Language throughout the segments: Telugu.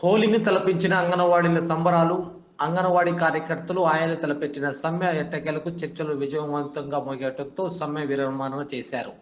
హోలీని తలపించిన అంగన్వాడీల సంబరాలు అంగన్వాడీ కార్యకర్తలు ఆయనలు తలపెట్టిన సమ్మె ఎట్టకేలకు చర్చలు విజయవంతంగా ముగియటంతో సమ్మె విరమణ చేశారు.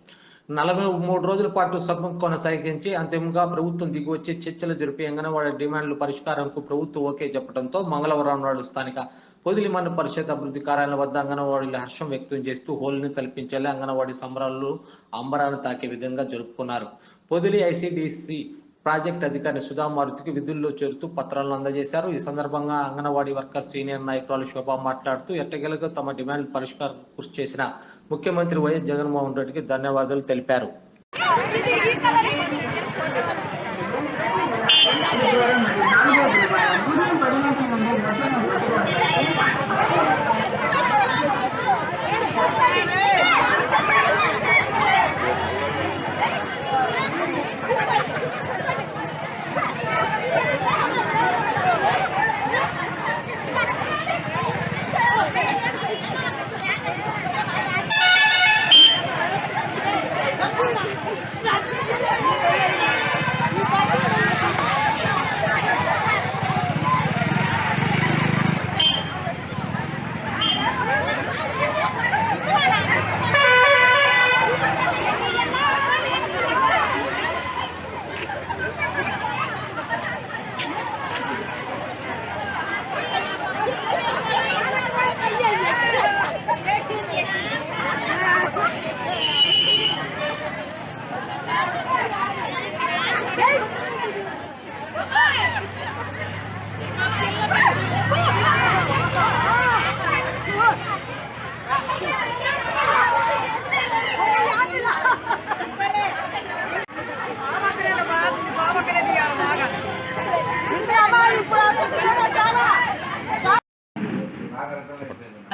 నలభై మూడు రోజుల పాటు సమ్మె కొనసాగించి అంతిమంగా ప్రభుత్వం దిగివచ్చి చర్చలు జరిపి అంగన్వాడీ డిమాండ్లు పరిష్కారంకు ప్రభుత్వం ఓకే చెప్పడంతో మంగళవారం నాడు స్థానిక పొదిలి మండల పరిషత్ అభివృద్ధి కార్యాలయం వద్ద అంగన్వాడీలు హర్షం వ్యక్తం చేస్తూ హోలీని తలపించేలా అంగన్వాడీ సంబరాలు అంబరాన్ని తాకే విధంగా జరుపుకున్నారు. పొదిలి ఐసిడిసి ప్రాజెక్ట్ అధికారి సుధామారుతికి విధుల్లో చేరుతూ పత్రాలను అందజేశారు. ఈ సందర్భంగా అంగన్వాడీ వర్కర్ సీనియర్ నాయకురాలు శోభ మాట్లాడుతూ ఎట్టకేలకు తమ డిమాండ్ పరిష్కారం కృషి చేసిన ముఖ్యమంత్రి వైఎస్ జగన్మోహన్ రెడ్డికి ధన్యవాదాలు తెలిపారు.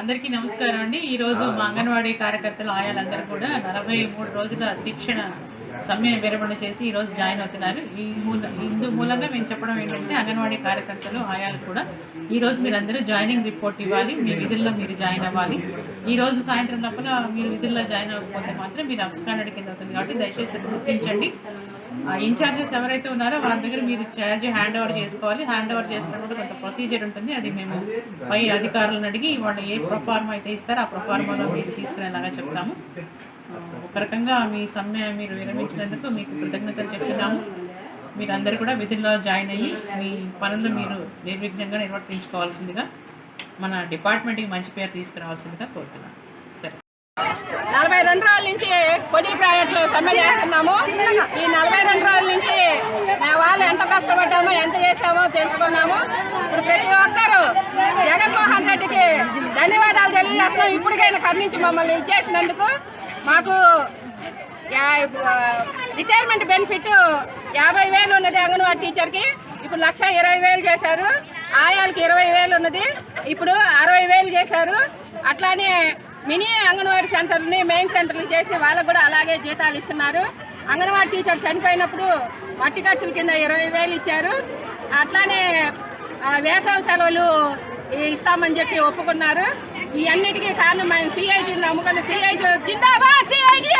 అందరికీ నమస్కారం అండి. ఈరోజు మా అంగన్వాడీ కార్యకర్తలు ఆయాలందరూ కూడా నలభై మూడు రోజుల దీక్షణ సమ్మె విరమణ చేసి ఈరోజు జాయిన్ అవుతున్నారు. ఈ మూల ఇందు మూలంగా మేము చెప్పడం ఏంటంటే అంగన్వాడీ కార్యకర్తలు ఆయాలు కూడా ఈరోజు మీరందరూ జాయినింగ్ రిపోర్ట్ ఇవ్వాలి. మీ విధుల్లో మీరు జాయిన్ అవ్వాలి. ఈ రోజు సాయంత్రం లోపల మీరు విధుల్లో జాయిన్ అవ్వకపోతే మాత్రం మీరు అబ్స్కాండెడ్ కింద అవుతుంది కాబట్టి దయచేసి గుర్తించండి. ఇన్ఛార్జెస్ ఎవరైతే ఉన్నారో వాళ్ళ దగ్గర మీరు ఛార్జ్ హ్యాండ్ ఓవర్ చేసుకోవాలి. హ్యాండ్ ఓవర్ చేసుకున్నప్పుడు కొంత ప్రొసీజర్ ఉంటుంది. అది మేము పై అధికారులను అడిగి వాళ్ళు ఏ ప్రొఫార్మ్ అయితే ఇస్తారో ఆ ప్రొఫార్మాలో మీరు తీసుకునేలాగా చెప్తాము. ఒక రకంగా మీ సమ్మె మీరు విరమించినందుకు మీకు కృతజ్ఞతలు చెప్తున్నాము. మీరందరూ కూడా విధుల్లో జాయిన్ అయ్యి మీ పనులు మీరు నిర్విఘ్నంగా నిర్వర్తించుకోవాల్సిందిగా మన డిపార్ట్మెంట్కి మంచి పేరు తీసుకురావాల్సిందిగా కోరుతున్నాను సరే. నలభై రెండు రోజుల నుంచి కొద్ది ప్రాజెక్టులు సమ్మె చేస్తున్నాము. ఈ నలభై రెండు రోజుల నుంచి వాళ్ళు ఎంత కష్టపడ్డామో ఎంత చేశామో తెలుసుకున్నాము. ఇప్పుడు ప్రతి ఒక్కరూ జగన్మోహన్ రెడ్డికి ధన్యవాదాలు తెలియజేస్తున్నాం. ఇప్పటికైనా కర్ణించి మమ్మల్ని ఇచ్చేసినందుకు మాకు రిటైర్మెంట్ బెనిఫిట్ యాభై వేలు ఉన్నది అంగన్వాడీ టీచర్కి. ఇప్పుడు లక్ష ఇరవై వేలు చేశారు. ఆయాలకి ఇరవై వేలు ఉన్నది. ఇప్పుడు అరవై వేలు చేశారు. అట్లానే మినీ అంగన్వాడీ సెంటర్ని మెయిన్ సెంటర్లు చేసి వాళ్ళకు కూడా అలాగే జీతాలు ఇస్తున్నారు. అంగన్వాడీ టీచర్ చనిపోయినప్పుడు మట్టి ఖర్చుల కింద ఇరవై వేలు ఇచ్చారు. అట్లానే వేసవి సెలవులు ఇస్తామని చెప్పి ఒప్పుకున్నారు. ఈ అన్నిటికీ కారణం ఆయన సిఐటి నమ్ముకున్న సిఐటి జిందాబాద్ సిఐటి